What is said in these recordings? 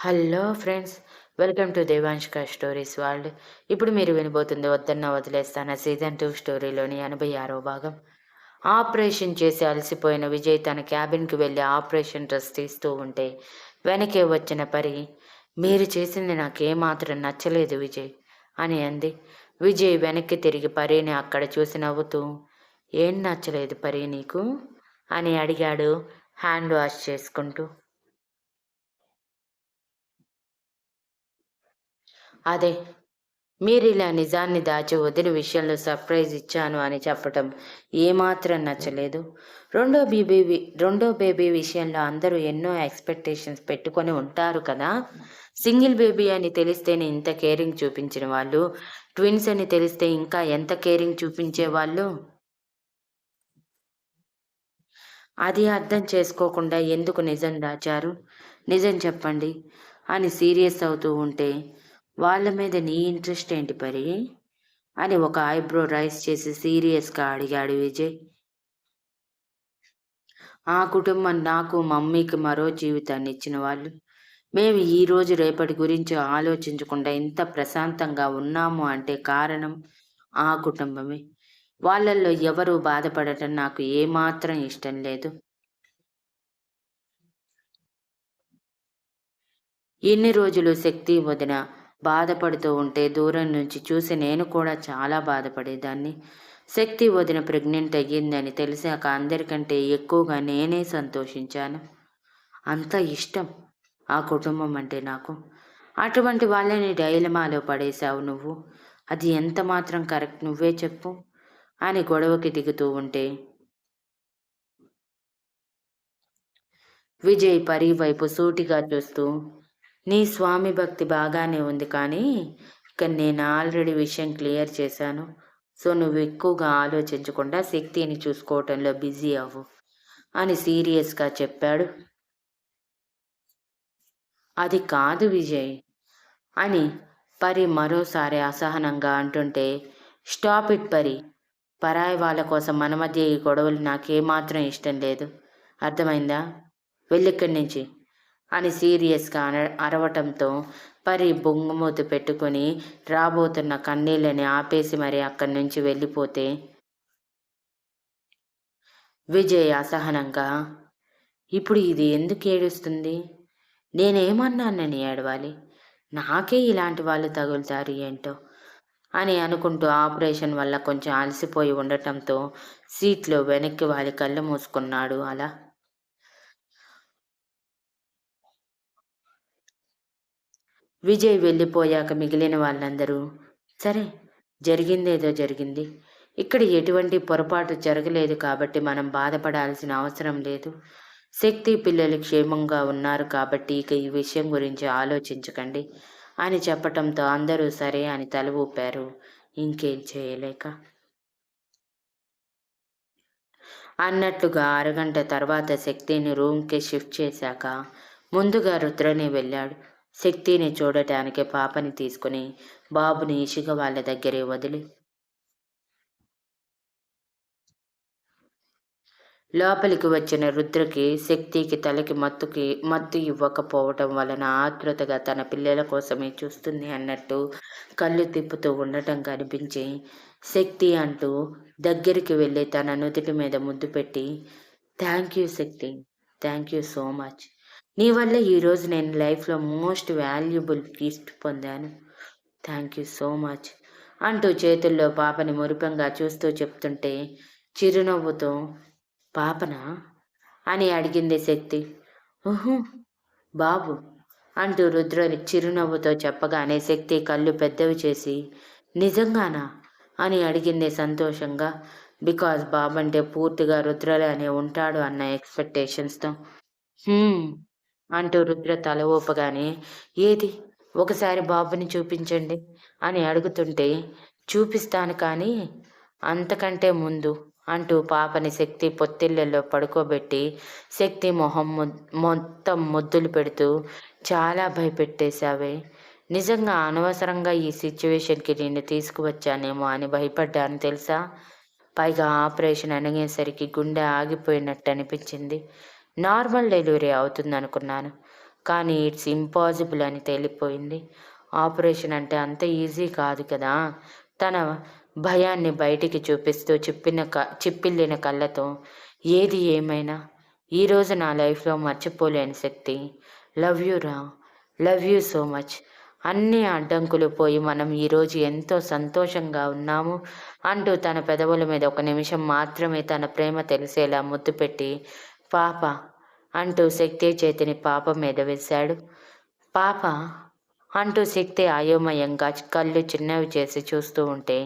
Hello friends welcome to Devanshika stories world. ఇప్పుడు మీరు వినబోతుంది వద్దన్న వదిలేస్తాన సీజన్ టూ స్టోరీలోని ఎనభై ఆరో భాగం. ఆపరేషన్ చేసి అలసిపోయిన విజయ్ తన క్యాబిన్కి వెళ్ళి ఆపరేషన్ డ్రెస్ తీస్తూ ఉంటే వెనకే వచ్చిన పరి మీరు చేసింది నాకేమాత్రం నచ్చలేదు విజయ్ అని అంది. విజయ్ వెనక్కి తిరిగి పరిని అక్కడ చూసి నవ్వుతూ ఏం నచ్చలేదు పరి నీకు? అని అడిగాడు హ్యాండ్ వాష్ చేసుకుంటూ. అదే మీరు ఇలా నిజాన్ని దాచి వదిలి విషయంలో సర్ప్రైజ్ ఇచ్చాను అని చెప్పటం ఏమాత్రం నచ్చలేదు. రెండో బేబీ రెండో బేబీ విషయంలో అందరూ ఎన్నో ఎక్స్పెక్టేషన్స్ పెట్టుకొని ఉంటారు కదా. సింగిల్ బేబీ అని తెలిస్తేనే ఇంత కేరింగ్ చూపించిన వాళ్ళు. ట్విన్స్ అని తెలిస్తే ఇంకా ఎంత కేరింగ్ చూపించే వాళ్ళు? అది అర్థం చేసుకోకుండా ఎందుకు నిజం దాచారు? నిజం చెప్పండి అని సీరియస్ అవుతూ ఉంటే వాళ్ళ మీద నీ ఇంట్రెస్ట్ ఏంటి పరి? అని ఒక ఐబ్రో రైస్ చేసి సీరియస్గా అడిగాడు విజయ్. ఆ కుటుంబం నాకు మమ్మీకి మరో జీవితాన్ని ఇచ్చిన వాళ్ళు. మేము ఈ రోజు రేపటి గురించి ఆలోచించకుండా ఇంత ప్రశాంతంగా ఉన్నాము అంటే కారణం ఆ కుటుంబమే. వాళ్ళల్లో ఎవరు బాధపడటం నాకు ఏమాత్రం ఇష్టం లేదు. ఇన్ని రోజులు శక్తి వదిన బాధపడుతూ ఉంటే దూరం నుంచి చూసి నేను కూడా చాలా బాధపడేదాన్ని. శక్తి వదిన ప్రెగ్నెంట్ అయ్యిందని తెలిసాక అందరికంటే ఎక్కువగా నేనే సంతోషించాను. అంత ఇష్టం ఆ కుటుంబం అంటే నాకు. అటువంటి వాళ్ళని డైలమాలో పడేశావు నువ్వు. అది ఎంత మాత్రం కరెక్ట్ నువ్వే చెప్పు అని గొడవకి దిగుతూ ఉంటే. విజయ్ పరి వైపు సూటిగా చూస్తూ నీ స్వామి భక్తి బాగానే ఉంది కానీ ఇక్కడ నేను ఆల్రెడీ విషయం క్లియర్ చేశాను. సో నువ్వు ఎక్కువగా ఆలోచించకుండా శక్తిని చూసుకోవటంలో బిజీ అవ్వు అని సీరియస్గా చెప్పాడు. అది కాదు విజయ్ అని పరి మరోసారి అసహనంగా అంటుంటే స్టాప్ ఇట్ పరి. పరాయి వాళ్ళ కోసం మన మధ్య ఈ గొడవలు నాకేమాత్రం ఇష్టం లేదు. అర్థమైందా? వెళ్ళిక్కడి నుంచి. అని సీరియస్గా అరవటంతో పరి బొంగుమూతి పెట్టుకుని రాబోతున్న కన్నీళ్ళని ఆపేసి మరి అక్కడి నుంచి వెళ్ళిపోతే విజయ్ అసహనంగా ఇప్పుడు ఇది ఎందుకు ఏడుస్తుంది? నేనేమన్నానని ఏడవాలి? నాకే ఇలాంటి వాళ్ళు తగులుతారు ఏంటో? అని అనుకుంటూ ఆపరేషన్ వల్ల కొంచెం అలసిపోయి ఉండటంతో సీట్లో వెనక్కి వాలి కళ్ళు మూసుకున్నాడు అలా. విజయ్ వెళ్ళిపోయాక మిగిలిన వాళ్ళందరూ సరే జరిగిందేదో జరిగింది. ఇక్కడ ఎటువంటి పొరపాటు జరగలేదు కాబట్టి మనం బాధపడాల్సిన అవసరం లేదు. శక్తి పిల్లలు క్షేమంగా ఉన్నారు కాబట్టి ఇక ఈ విషయం గురించి ఆలోచించకండి అని చెప్పటంతో అందరూ సరే అని తల ఊపారు. ఇంకేం చేయలేక. అన్నట్లుగా అరగంట తర్వాత శక్తిని రూమ్కి షిఫ్ట్ చేశాక ముందుగా రుద్రనే వెళ్ళాడు. శక్తిని చూడటానికి పాపని తీసుకుని బాబుని ఇషిక వాళ్ళ దగ్గరే వదిలి. లోపలికి వచ్చిన రుద్రకి శక్తికి తలకి మత్తుకి మత్తు ఇవ్వకపోవటం వలన ఆతృతగా తన పిల్లల కోసమే చూస్తుంది అన్నట్టు కళ్ళు తిప్పుతూ ఉండటం కనిపించి శక్తి అంటూ దగ్గరికి వెళ్ళి తన నుదుటి మీద ముద్దు పెట్టి thank you Shakti thank you so much. నీ వల్ల ఈరోజు నేను లైఫ్లో మోస్ట్ వాల్యుబుల్ గిఫ్ట్ పొందాను. Thank you so much. అంటూ చేతుల్లో పాపని మురిపంగా చూస్తూ చెప్తుంటే చిరునవ్వుతో పాపనా? అని అడిగింది శక్తి. ఓహో బాబు అంటూ రుద్ర చిరునవ్వుతో చెప్పగానే శక్తి కళ్ళు పెద్దవి చేసి నిజంగానా? అని అడిగింది సంతోషంగా. బికాజ్ బాబు అంటే పూర్తిగా రుద్రలానే ఉంటాడు అన్న ఎక్స్పెక్టేషన్స్తో. అంటూ రుద్ర తల ఊపగానే ఏది? ఒకసారి బాబుని చూపించండి అని అడుగుతుంటే చూపిస్తాను కానీ అంతకంటే ముందు అంటూ పాపని శక్తి పొత్తిళ్ళల్లో పడుకోబెట్టి శక్తి మొహం మొత్తం ముద్దులు పెడుతూ చాలా భయపెట్టేశావే. నిజంగా అనవసరంగా ఈ సిచ్యువేషన్కి నిన్ను తీసుకువచ్చానేమో అని భయపడ్డాను తెలుసా? పైగా ఆపరేషన్ అనేసరికి గుండె ఆగిపోయినట్టు అనిపించింది. నార్మల్ డెలివరీ అవుతుంది అనుకున్నాను కానీ ఇట్స్ ఇంపాసిబుల్ అని తేలిపోయింది. ఆపరేషన్ అంటే అంత ఈజీ కాదు కదా. తన భయాన్ని బయటికి చూపిస్తూ చిప్పిన క చిప్పిల్లిన కళ్ళతో ఏది ఏమైనా? ఈరోజు నా లైఫ్లో మర్చిపోలేని శక్తి. లవ్ యూ రా. Love you so much. అన్ని అడ్డంకులు పోయి మనం ఈరోజు ఎంతో సంతోషంగా ఉన్నాము అంటూ తన పెదవుల మీద ఒక నిమిషం మాత్రమే తన ప్రేమ తెలిసేలా ముద్దు పెట్టి పాప అంటూ శక్తి చేతిని పాప మీద వేశాడు. పాప అంటూ శక్తి అయోమయంగా కళ్ళు చిన్నవి చేసి చూస్తూ ఉంటే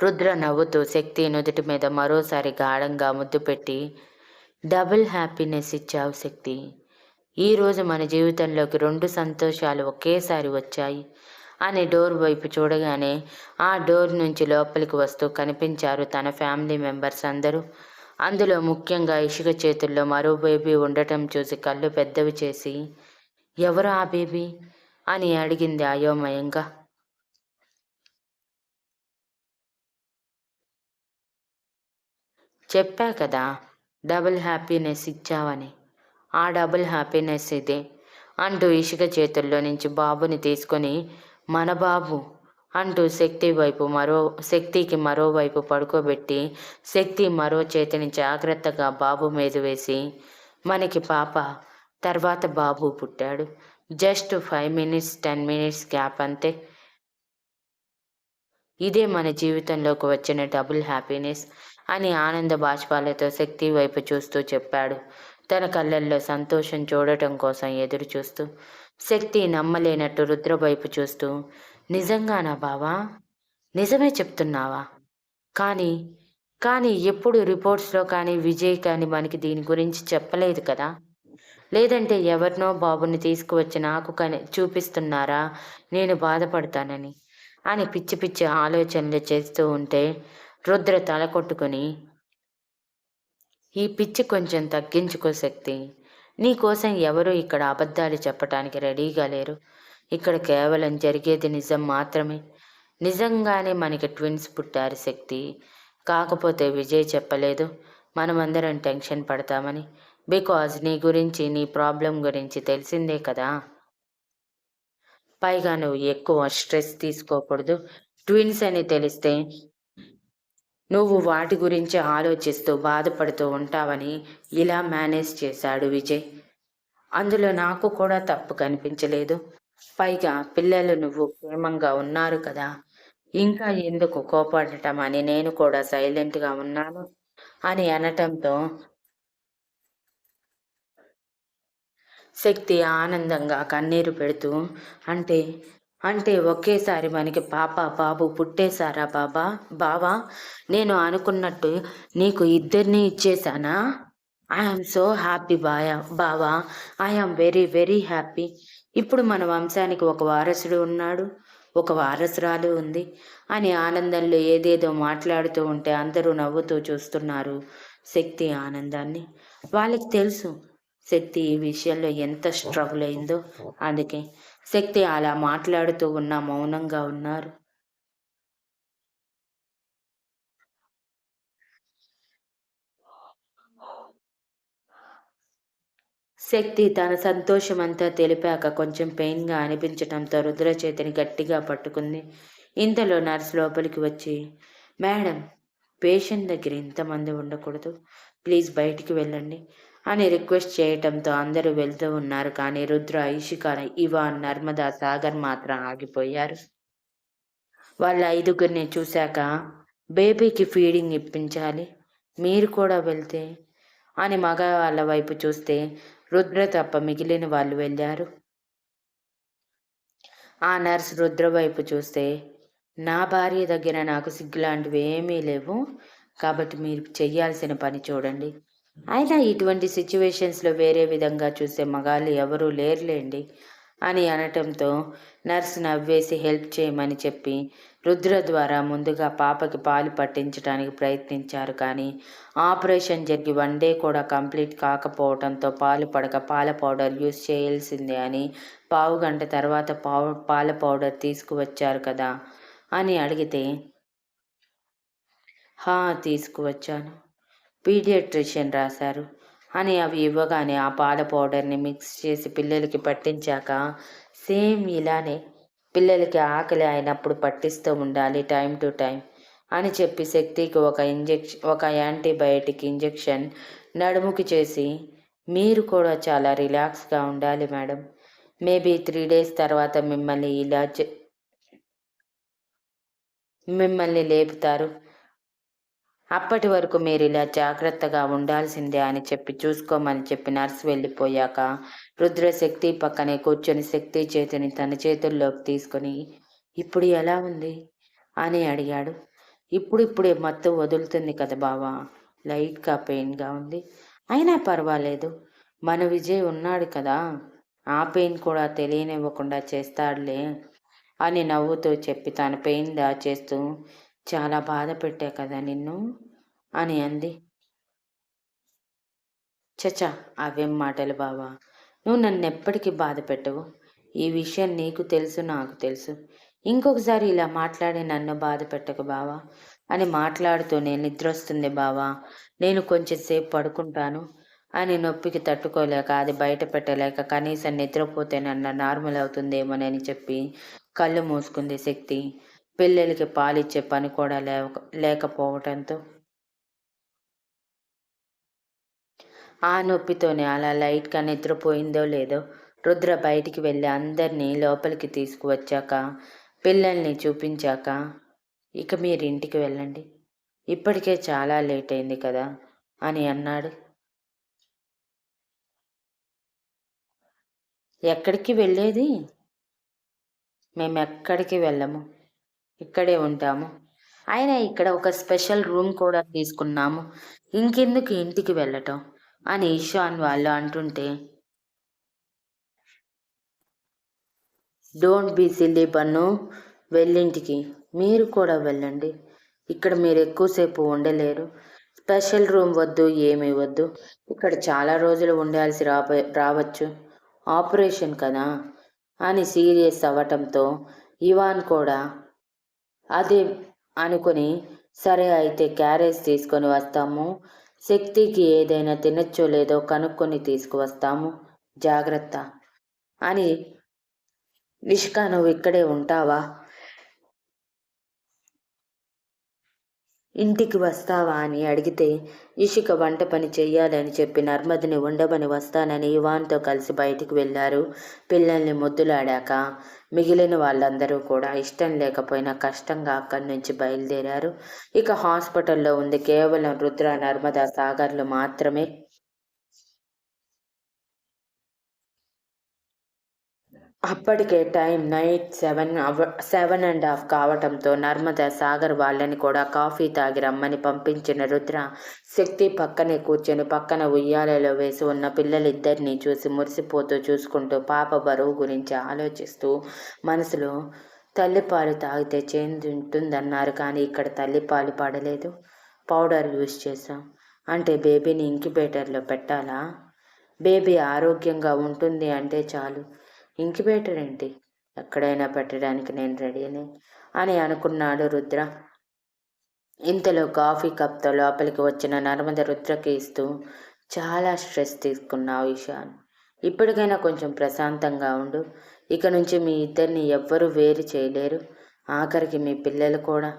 రుద్ర నవ్వుతూ శక్తి నుదుటి మీద మరోసారి గాఢంగా ముద్దు పెట్టి డబుల్ హ్యాపీనెస్ ఇచ్చావు శక్తి. ఈరోజు మన జీవితంలోకి రెండు సంతోషాలు ఒకేసారి వచ్చాయి అని డోర్ వైపు చూడగానే ఆ డోర్ నుంచి లోపలికి వస్తూ కనిపించారు తన ఫ్యామిలీ మెంబర్స్ అందరూ. అందులో ముఖ్యంగా ఇసుక చేతుల్లో మరో బేబీ ఉండటం చూసి కళ్ళు పెద్దవి చేసి ఎవరు ఆ బేబీ? అని అడిగింది అయోమయంగా. చెప్పా కదా డబుల్ హ్యాపీనెస్ ఇచ్చావని. ఆ డబుల్ హ్యాపీనెస్ ఇదే అంటూ ఇసుక చేతుల్లో నుంచి బాబుని తీసుకొని మన బాబు అంటూ శక్తి వైపు మరో శక్తికి మరోవైపు పడుకోబెట్టి శక్తి మరో చేతిని జాగ్రత్తగా బాబు మీద వేసి మనకి పాప తర్వాత బాబు పుట్టాడు. Just five minutes ten minutes gap అంతే. ఇదే మన జీవితంలోకి వచ్చిన డబుల్ హ్యాపీనెస్ అని ఆనంద బాష్పాలతో శక్తి వైపు చూస్తూ చెప్పాడు. తన కళ్ళల్లో సంతోషం చూడటం కోసం ఎదురు చూస్తూ శక్తి నమ్మలేనట్టు రుద్ర వైపు చూస్తూ నిజంగానా బావా? నిజమే చెప్తున్నావా? కానీ కానీ ఎప్పుడు రిపోర్ట్స్లో కానీ విజయ్ కానీ మనకి దీని గురించి చెప్పలేదు కదా? లేదంటే ఎవరినో బాబుని తీసుకువచ్చి నాకు కానీ చూపిస్తున్నారా? నేను బాధపడతానని అని పిచ్చి పిచ్చి ఆలోచనలు చేస్తూ ఉంటే రుద్ర తల కొట్టుకొని ఈ పిచ్చి కొంచెం తగ్గించుకో శక్తి. నీకోసం ఎవరు ఇక్కడ అబద్ధాలు చెప్పటానికి రెడీగా లేరు. ఇక్కడ కేవలం జరిగేది నిజం మాత్రమే. నిజంగానే మనకి ట్విన్స్ పుట్టారు శక్తి. కాకపోతే విజయ్ చెప్పలేదు. మనమందరం టెన్షన్ పడతామని. బికాజ్ నీ గురించి నీ ప్రాబ్లం గురించి తెలిసిందే కదా. పైగా నువ్వు ఎక్కువ స్ట్రెస్ తీసుకోకూడదు. ట్విన్స్ అని తెలిస్తే నువ్వు వాటి గురించి ఆలోచిస్తూ బాధపడుతూ ఉంటావని ఇలా మేనేజ్ చేశాడు విజయ్. అందులో నాకు కూడా తప్పు కనిపించలేదు. పైగా పిల్లలు నువ్వు క్షేమంగా ఉన్నారు కదా. ఇంకా ఎందుకు కోపడటం అని నేను కూడా సైలెంట్గా ఉన్నాను అని అనటంతో శక్తి ఆనందంగా కన్నీరు పెడుతూ అంటే అంటే ఒకేసారి మనకి పాప బాబు పుట్టేశారా బాబా? బావా నేను అనుకున్నట్టు నీకు ఇద్దరిని ఇచ్చేసానా ఐఎమ్ సో హ్యాపీ బాయా బావా. ఐఎమ్ వెరీ వెరీ హ్యాపీ ఇప్పుడు మన వంశానికి ఒక వారసుడు ఉన్నాడు ఒక వారసురాలు ఉంది అని ఆనందంలో ఏదేదో మాట్లాడుతూ ఉంటే అందరూ నవ్వుతూ చూస్తున్నారు శక్తి ఆనందాన్ని. వాళ్ళకి తెలుసు శక్తి ఈ విషయంలో ఎంత స్ట్రగుల్ అయిందో. అందుకే శక్తి అలా మాట్లాడుతూ ఉన్న మౌనంగా ఉన్నారు. శక్తి తన సంతోషం అంతా తెలిపాక కొంచెం పెయిన్గా అనిపించడంతో రుద్ర చేతిని గట్టిగా పట్టుకుంది. ఇంతలో నర్స్ లోపలికి వచ్చి మేడం పేషెంట్ దగ్గర ఇంతమంది ఉండకూడదు. ప్లీజ్ బయటికి వెళ్ళండి అని రిక్వెస్ట్ చేయటంతో అందరూ వెళ్తూ ఉన్నారు. కానీ రుద్ర ఇషిక ఇవాన్ నర్మదా సాగర్ మాత్రం ఆగిపోయారు. వాళ్ళ ఐదుగురిని చూశాక బేబీకి ఫీడింగ్ ఇప్పించాలి. మీరు కూడా వెళ్తే అని మగ వాళ్ళ వైపు చూస్తే రుద్ర తప్ప మిగిలిన వాళ్ళు వెళ్ళారు. ఆ నర్స్ రుద్ర వైపు చూస్తే నా భార్య దగ్గర నాకు సిగ్గులాంటివి ఏమీ లేవు. కాబట్టి మీరు చేయాల్సిన పని చూడండి. అయినా ఇటువంటి సిచ్యువేషన్స్లో వేరే విధంగా చూసే మగాళ్ళు ఎవరూ లేరులేండి అని అనటంతో నర్స్ నవ్వేసి హెల్ప్ చేయమని చెప్పి రుద్ర ద్వారా ముందుగా పాపకి పాలు పట్టించడానికి ప్రయత్నించారు కానీ ఆపరేషన్ జరిగి వన్ డే కూడా కంప్లీట్ కాకపోవడంతో పాలు పడక పాల పౌడర్ యూస్ చేయాల్సిందే అని పావు గంట తర్వాత పావు పాల పౌడర్ తీసుకువచ్చారు కదా అని అడిగితే హా తీసుకువచ్చాను. పీడియాట్రిషియన్ రాశారు అని అవి ఇవ్వగానే ఆ పాల పౌడర్ని మిక్స్ చేసి పిల్లలకి పట్టించాక సేమ్ ఇలానే పిల్లలకి ఆకలి అయినప్పుడు పట్టిస్తూ ఉండాలి టైం టు టైం అని చెప్పి శక్తికి ఒక ఇంజెక్షన్ ఒక యాంటీబయాటిక్ ఇంజెక్షన్ నడుముకి చేసి మీరు కూడా చాలా రిలాక్స్గా ఉండాలి మేడం. మేబీ త్రీ డేస్ తర్వాత మిమ్మల్ని ఇలా మిమ్మల్ని లేపుతారు. అప్పటి వరకు మీరు ఇలా జాగ్రత్తగా ఉండాల్సిందే అని చెప్పి చూసుకోమని చెప్పి నర్సు వెళ్ళిపోయాక రుద్రశక్తి పక్కనే కూర్చొని శక్తి చేతిని తన చేతుల్లోకి తీసుకొని ఇప్పుడు ఎలా ఉంది? అని అడిగాడు. ఇప్పుడు ఇప్పుడే మత్తు వదులుతుంది కదా బావా లైట్గా పెయిన్గా ఉంది. అయినా పర్వాలేదు మన విజయ్ ఉన్నాడు కదా ఆ పెయిన్ కూడా తెలియనివ్వకుండా చేస్తాడులే అని నవ్వుతూ చెప్పి తన పెయిన్ దాచేస్తూ చాలా బాధ పెట్టా కదా నిన్ను అని అంది. చచా అవేం మాటలు బావా? నువ్వు నన్ను ఎప్పటికీ బాధ పెట్టవు. ఈ విషయం నీకు తెలుసు నాకు తెలుసు. ఇంకొకసారి ఇలా మాట్లాడి నన్ను బాధ పెట్టకు బావా అని మాట్లాడుతూనే నిద్ర వస్తుంది బావా. నేను కొంచెం సేపు పడుకుంటాను అని నొప్పికి తట్టుకోలేక అది బయట పెట్టలేక కనీసం నిద్రపోతే నన్న నార్మల్ అవుతుందేమోనని చెప్పి కళ్ళు మూసుకుంది శక్తి. పిల్లలకి పాలిచ్చే పని కూడా లేక లేకపోవటంతో ఆ నొప్పితోనే అలా లైట్గా నిద్రపోయిందో లేదో రుద్ర బయటికి వెళ్ళి అందరినీ లోపలికి తీసుకువచ్చాక పిల్లల్ని చూపించాక ఇక మీరు ఇంటికి వెళ్ళండి. ఇప్పటికే చాలా లేట్ అయింది కదా అని అన్నాడు. ఎక్కడికి వెళ్ళేది? మేము ఎక్కడికి వెళ్ళము. ఇక్కడే ఉంటాము. అయినా ఇక్కడ ఒక స్పెషల్ రూమ్ కూడా తీసుకున్నాము. ఇంకెందుకు ఇంటికి వెళ్ళటం? అని ఇషాన్ వాళ్ళు అంటుంటే డోంట్ బీ సిల్లీ పన్ను వెళ్ళింటికి. మీరు కూడా వెళ్ళండి. ఇక్కడ మీరు ఎక్కువసేపు ఉండలేరు. స్పెషల్ రూమ్ వద్దు ఏమీ వద్దు. ఇక్కడ చాలా రోజులు ఉండాల్సి రాబ రావచ్చు. ఆపరేషన్ కదా? అని సీరియస్ అవ్వటంతో ఇవాన్ కూడా అదే అనుకుని సరే అయితే క్యారేజ్ తీసుకొని వస్తాము. శక్తికి ఏదైనా తినచ్చో లేదో కనుక్కొని తీసుకువస్తాము. జాగ్రత్త అని నిష్కా నువ్వు ఇక్కడే ఉంటావా? ఇంటికి వస్తావా అని అడిగితే ఇషిక వంట పని చెయ్యాలని చెప్పి నర్మదని ఉండమని వస్తానని ఇవాన్తో కలిసి బయటికి వెళ్ళారు. పిల్లల్ని ముద్దులాడాక మిగిలిన వాళ్ళందరూ కూడా ఇష్టం లేకపోయినా కష్టంగా అక్కడి నుంచి బయలుదేరారు. ఇక హాస్పిటల్లో ఉంది. కేవలం రుద్ర నర్మదా సాగర్లు మాత్రమే అప్పటికే టైం నైట్ సెవెన్ అవ సెవెన్ అండ్ హాఫ్ కావటంతో నర్మదా సాగర్ వాళ్ళని కూడా కాఫీ తాగి రమ్మని పంపించిన రుద్ర శక్తి పక్కనే కూర్చొని పక్కన ఉయ్యాలలో వేసి ఉన్న పిల్లలిద్దరినీ చూసి మురిసిపోతూ చూసుకుంటూ పాప బరువు గురించి ఆలోచిస్తూ మనసులో తల్లిపాలు తాగితే చేంజ్ ఉంటుందన్నారు కానీ ఇక్కడ తల్లిపాలు పడలేదు. పౌడర్ యూజ్ చేసాం అంటే బేబీని ఇంక్యుబేటర్లో పెట్టాలా? బేబీ ఆరోగ్యంగా ఉంటుంది అంటే చాలు. ఇంక్యుబేటర్ ఏంటి ఎక్కడైనా పెట్టడానికి నేను రెడీని అని అనుకున్నాడు రుద్ర. ఇంతలో కాఫీ కప్తో లోపలికి వచ్చిన నర్మద రుద్రకి ఇస్తూ చాలా స్ట్రెస్ తీసుకున్నావు ఇషాన్ ఇప్పటికైనా కొంచెం ప్రశాంతంగా ఉండు. ఇక నుంచి మీ ఇద్దరిని ఎవ్వరూ వేరు చేయలేరు. ఆఖరికి మీ పిల్లలు కూడా.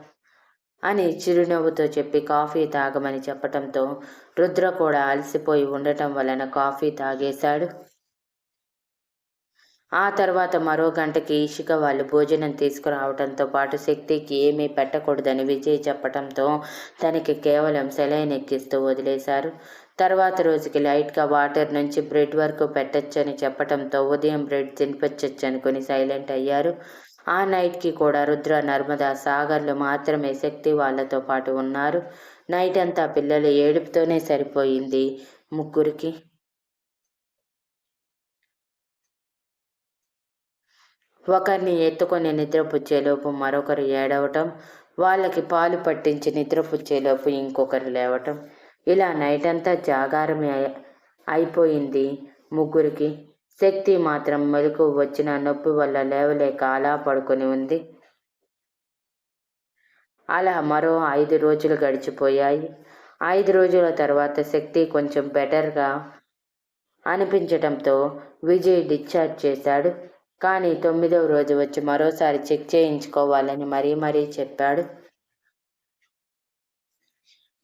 అని చిరునవ్వుతో చెప్పి కాఫీ తాగమని చెప్పటంతో రుద్ర కూడా అలసిపోయి ఉండటం వలన కాఫీ తాగేశాడు. ఆ తర్వాత మరో గంటకి ఇషిక వాళ్ళు భోజనం తీసుకురావడంతో పాటు శక్తికి ఏమీ పెట్టకూడదని విజయ్ చెప్పడంతో తనకి కేవలం సెలైన్ ఎక్కిస్తూ వదిలేశారు. తర్వాత రోజుకి లైట్గా వాటర్ నుంచి బ్రెడ్ వరకు పెట్టచ్చని చెప్పడంతో ఉదయం బ్రెడ్ తినిపించచ్చు అనుకుని సైలెంట్ అయ్యారు. ఆ నైట్కి కూడా రుద్ర నర్మదా సాగర్లు మాత్రమే శక్తి వాళ్ళతో పాటు ఉన్నారు. నైట్ అంతా పిల్లలు ఏడుపుతోనే సరిపోయింది ముగ్గురికి. ఒకరిని ఎత్తుకొని నిద్రపుచ్చేలోపు మరొకరు ఏడవటం వాళ్ళకి పాలు పట్టించి నిద్రపుచ్చేలోపు ఇంకొకరు లేవటం. ఇలా నైట్ అంతా జాగారమే అయిపోయింది ముగ్గురికి. శక్తి మాత్రం మెలకు వచ్చిన నొప్పి వల్ల లేవలేక అలా పడుకొని ఉంది. అలా మరో ఐదు రోజులు గడిచిపోయాయి. ఐదు రోజుల తర్వాత శక్తి కొంచెం బెటర్గా అనిపించడంతో విజయ్ డిశ్చార్జ్ చేశాడు. కానీ తొమ్మిదవ రోజు వచ్చి మరోసారి చెక్ చేయించుకోవాలని మరీ మరీ చెప్పాడు.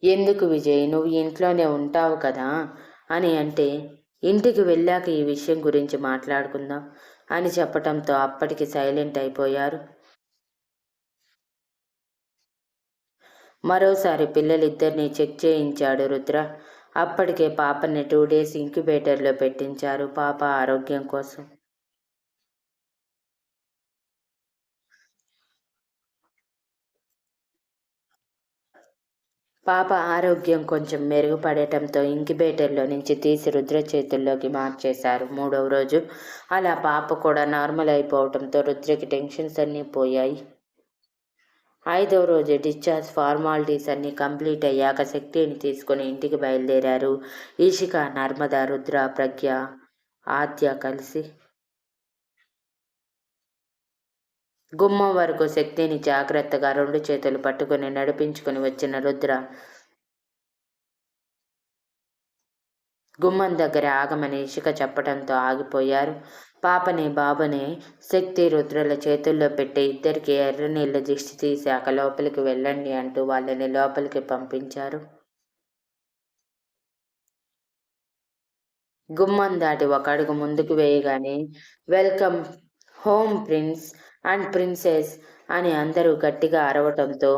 ఎందుకు విజయ్? నువ్వు ఇంట్లోనే ఉంటావు కదా? అని అంటే ఇంటికి వెళ్ళాక ఈ విషయం గురించి మాట్లాడుకుందాం అని చెప్పటంతో అప్పటికి సైలెంట్ అయిపోయారు. మరోసారి పిల్లలిద్దరినీ చెక్ చేయించాడు రుద్ర. అప్పటికే పాపని టూ డేస్ ఇంక్యుబేటర్లో పెట్టించారు పాప ఆరోగ్యం కోసం. పాప ఆరోగ్యం కొంచెం మెరుగుపడటంతో ఇంక్యుబేటర్లో నుంచి తీసి రుద్ర చేతుల్లోకి మార్చేశారు. మూడవ రోజు అలా పాప కూడా నార్మల్ అయిపోవటంతో రుద్రకి టెన్షన్స్ అన్నీ పోయాయి. ఐదవ రోజు డిశ్చార్జ్ ఫార్మాలిటీస్ అన్నీ కంప్లీట్ అయ్యాక శక్తిని తీసుకుని ఇంటికి బయలుదేరారు. ఈషిక నర్మద రుద్ర ప్రజ్ఞ ఆద్య కలిసి గుమ్మం వరకు శక్తిని జాగ్రత్తగా రెండు చేతులు పట్టుకుని నడిపించుకుని వచ్చిన రుద్ర గుమ్మం దగ్గర ఆగమని ఇషిక చెప్పడంతో ఆగిపోయారు. పాపని బాబుని శక్తి రుద్రుల చేతుల్లో పెట్టి ఇద్దరికి ఎర్ర నీళ్ళ దిష్టి తీశాక లోపలికి వెళ్ళండి అంటూ వాళ్ళని లోపలికి పంపించారు. గుమ్మం దాటి ఒక అడుగు ముందుకు వేయగానే welcome home prince and princess అని అందరూ గట్టిగా అరవటంతో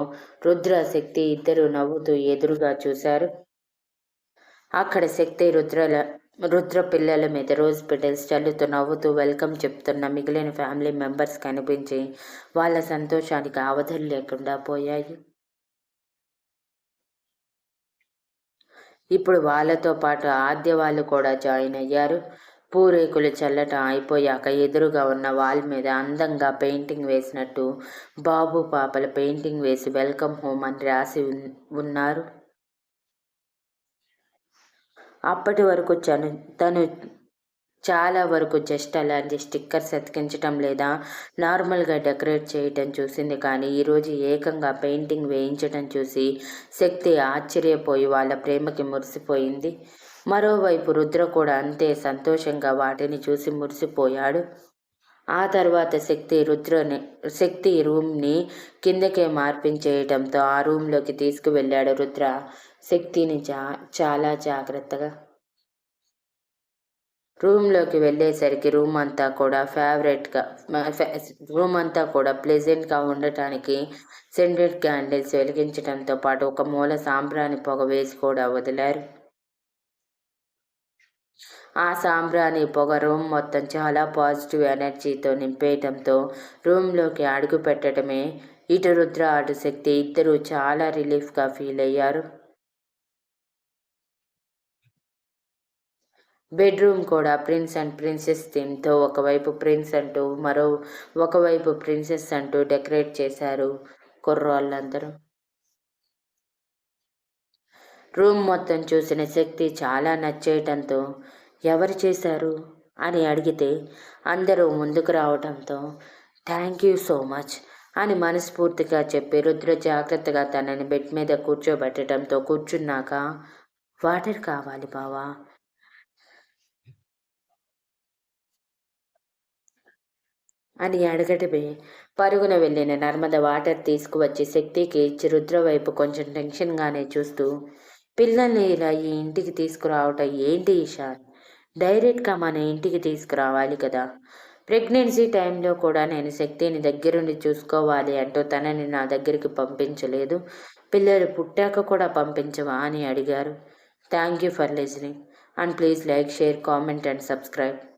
రుద్ర శక్తి ఇద్దరు నవ్వుతూ ఎదురుగా చూశారు. అక్కడ శక్తి రుద్రల రుద్ర పిల్లల మీద రోజ్ పెటల్స్ చల్లుతూ నవ్వుతూ వెల్కమ్ చెప్తున్న మిగిలిన ఫ్యామిలీ మెంబర్స్ కనిపించి వాళ్ళ సంతోషానికి అవధులు లేకుండా పోయాయి. ఇప్పుడు వాళ్ళతో పాటు ఆద్య వాళ్ళు కూడా జాయిన్ అయ్యారు. పూరేకులు చల్లటం అయిపోయాక ఎదురుగా ఉన్న వాల్ మీద అందంగా పెయింటింగ్ వేసినట్టు బాబు పాపల పెయింటింగ్ వేసి వెల్కమ్ హోమ్ అని రాసి ఉన్నారు. అప్పటి వరకు చను తను చాలా వరకు జస్ట్ అలాంటి స్టిక్కర్స్ అతికించటం లేదా నార్మల్గా డెకరేట్ చేయటం చూసింది కానీ ఈరోజు ఏకంగా పెయింటింగ్ వేయించటం చూసి శక్తి ఆశ్చర్యపోయి వాళ్ళ ప్రేమకి మురిసిపోయింది. మరోవైపు రుద్ర కూడా అంతే సంతోషంగా వాటిని చూసి మురిసిపోయాడు. ఆ తర్వాత శక్తి రుద్రని శక్తి రూమ్ని కిందకే మార్పించేయటంతో ఆ రూమ్లోకి తీసుకువెళ్ళాడు రుద్ర. శక్తిని చా చాలా జాగ్రత్తగా రూమ్లోకి వెళ్ళేసరికి రూమ్ అంతా కూడా ఫేవరెట్గా రూమ్ అంతా కూడా ప్లెజెంట్గా ఉండటానికి సెంటెడ్ క్యాండిల్స్ వెలిగించడంతో పాటు ఒక మూల సాంబ్రాణి పొగ వేసి కూడా వదిలారు. ఆ సాంబ్రాణి పొగ రూమ్ మొత్తం చాలా పాజిటివ్ ఎనర్జీతో నింపేయటంతో రూమ్లోకి అడుగు పెట్టడమే ఇటు రుద్ర అటు శక్తి ఇద్దరూ చాలా రిలీఫ్గా ఫీల్ అయ్యారు. బెడ్రూమ్ కూడా ప్రిన్స్ అండ్ ప్రిన్సెస్ థీమ్తో ఒకవైపు ప్రిన్స్ అంటూ మరో ఒకవైపు ప్రిన్సెస్ అంటూ డెకరేట్ చేశారు కుర్రోళ్ళందరూ. రూమ్ మొత్తం చూసిన శక్తి చాలా నచ్చేయటంతో ఎవరు చేశారు? అని అడిగితే అందరూ ముందుకు రావడంతో థ్యాంక్ యూ సో మచ్ అని మనస్ఫూర్తిగా చెప్పి రుద్ర జాగ్రత్తగా తనని బెడ్ మీద కూర్చోబెట్టడంతో కూర్చున్నాక వాటర్ కావాలి బావా. అని అడగటమే పరుగున వెళ్ళిన నర్మద వాటర్ తీసుకువచ్చి శక్తికి ఇచ్చి రుద్ర వైపు కొంచెం టెన్షన్గానే చూస్తూ పిల్లల్ని ఇలా ఈ ఇంటికి తీసుకురావటం ఏంటి ఈశాన్ డైరెక్ట్గా మన ఇంటికి తీసుకురావాలి కదా. ప్రెగ్నెన్సీ టైంలో కూడా నేను శక్తిని దగ్గరుండి చూసుకోవాలి అంటూ తనని నా దగ్గరికి పంపించలేదు. పిల్లలు పుట్టాక కూడా పంపించవా అని అడిగారు. Thank you for listening. And please like share comment and subscribe.